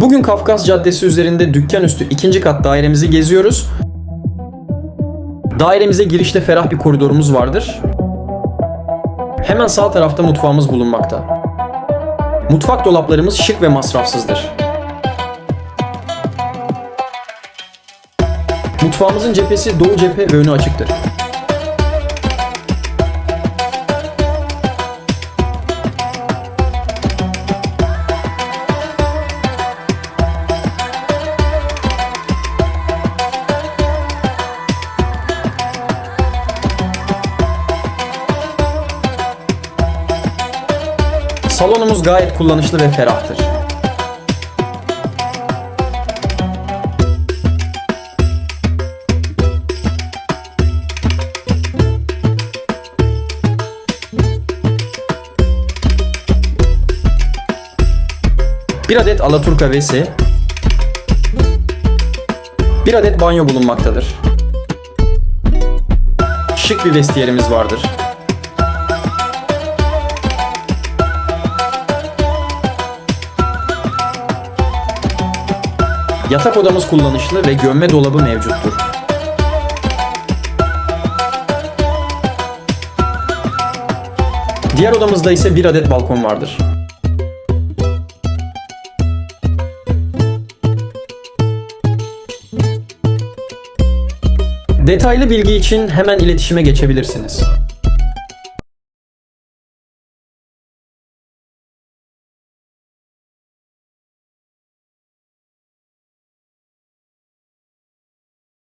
Bugün Kafkas Caddesi üzerinde dükkan üstü ikinci kat dairemizi geziyoruz. Dairemize girişte ferah bir koridorumuz vardır. Hemen sağ tarafta mutfağımız bulunmakta. Mutfak dolaplarımız şık ve masrafsızdır. Mutfağımızın cephesi doğu cephe ve önü açıktır. Salonumuz gayet kullanışlı ve ferahtır. Bir adet Alaturka WC, bir adet banyo bulunmaktadır. Şık bir vestiyerimiz vardır. Yatak odamız kullanışlı ve gömme dolabı mevcuttur. Diğer odamızda ise bir adet balkon vardır. Detaylı bilgi için hemen iletişime geçebilirsiniz.